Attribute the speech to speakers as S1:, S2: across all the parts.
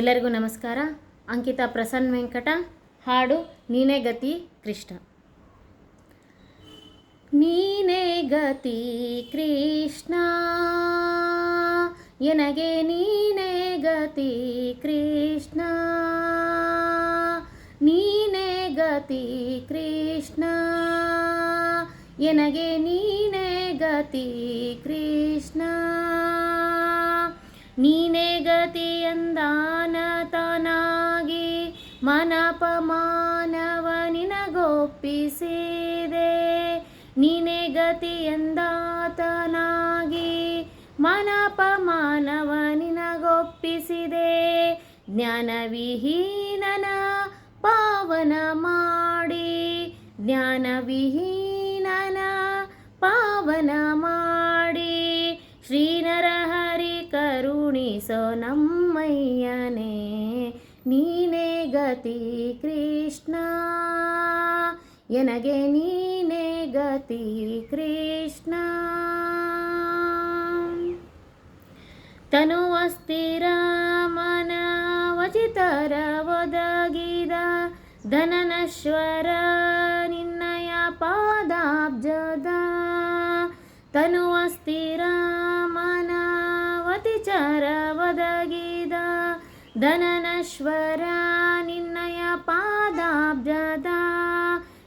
S1: ಎಲ್ಲರಿಗೂ ನಮಸ್ಕಾರ. ಅಂಕಿತಾ ಪ್ರಸನ್ನ ವೆಂಕಟ, ಹಾಡು ನೀನೇ ಗತಿ ಕೃಷ್ಣ. ನೀನೇ ಗತಿ ಕೃಷ್ಣ, ಎನಗೆ ನೀನೇ ಗತಿ ಕೃಷ್ಣ, ನೀನೇ ಗತಿ ಕೃಷ್ಣ, ಎನಗೆ ನೀನೇ ಗತಿ ಕೃಷ್ಣ, ನೀನೇ ಗತಿಯಂದಾನತನಾಗಿ ಎಂದಾತನಾಗಿ ಮನಪ ಮನಪಮಾನವ ನಿನಗೊಪ್ಪಿಸಿದೆ. ಜ್ಞಾನವಿಹೀನನ ಪಾವನ ಮಾಡಿ, ಜ್ಞಾನವಿಹೀನನ ಪಾವನ ಮಾಡಿ. ಶ್ರೀನರಹರಿ ಕರುಣಿಸೋ ನಮ್ಮಯ್ಯನೇ, ನೀನೇ ಗತಿ ಕೃಷ್ಣ. ಎನಗೆ ನೀನೇ ಗತಿ ಕೃಷ್ಣ? ತನುವಸ್ತಿರ ಮನವಚಿತರ ಒದಗಿದ ಧನನಶ್ವರ ನಿನ್ನಯ ಪಾದಾಬ್ಜದ. ತನುವಸ್ತಿರ ಮನವತಿಚರ ಒದಗಿದ ಧನನಶ್ವರ ನಿನ್ನಯ ಪಾದಾಬ್ಜದ.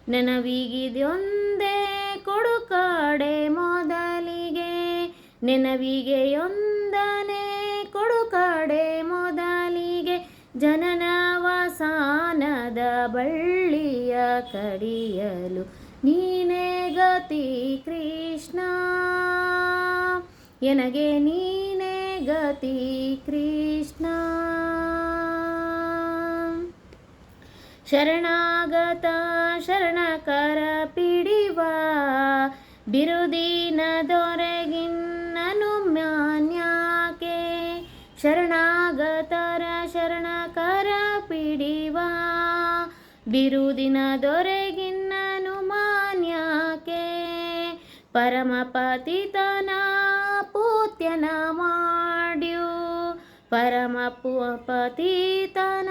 S1: ನೆನವಿಗಿದೆಯೊಂದೇ ಕೊಡುಕಾಡೆ ಮೊದಲಿಗೆ. ನೆನವಿಗೆಯೊಂದನೇ ಕೊಡುಕಡೆ ಮೊದಲಿಗೆ. ಜನನವಸಾನದ ಬಳ್ಳಿಯ ಕಡಿಯಲು ನೀನೇ ಗತಿ ಕೃಷ್ಣ. ಎನಗೆ ನೀನೇ ಗತಿ ಕೃಷ್ಣ. ಶರಣಾಗತ, ಶರಣಕರ ಪಿಡಿವ, ಬಿರುದಿನ ದೊರೆಗಿನ್ನನು ಮ್ಯಾನ್ಯಾಕೆ? ಶರಣಾಗತರ, ಶರಣಕರ ಪಿಡಿವ, ಬಿರುದಿನ ದೊರೆಗಿನ್ನನು ಮಾನ್ಯಾಕೆ ಪರಮಪತಿತನ ಪೂತ್ಯನ ಮಾಡ್ಯು ಪರಮ ಪತಿತನ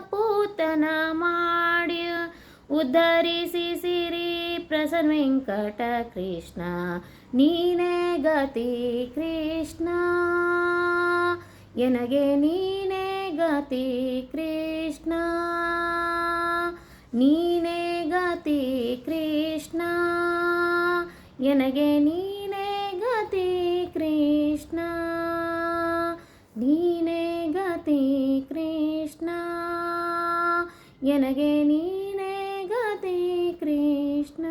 S1: ಪೂತನ ಮಾಡಿ ಉದ್ಧರಿಸಿ ಸಿರಿ ಪ್ರಸನ್ನ ವೆಂಕಟ ಕೃಷ್ಣ. ನೀನೇ ಗತಿ ಕೃಷ್ಣ. ಎನಗೆ ನೀನೇ ಗತಿ ಕೃಷ್ಣ. ನೀನೇ ಗತಿ ಕೃಷ್ಣ. ಎನಗೆ ನೀನೇ ಗತಿ ಕೃಷ್ಣ. ಎನಗೆ ನೀನೇ ಗತಿ ಕೃಷ್ಣ.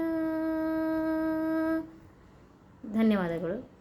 S1: ಧನ್ಯವಾದಗಳು.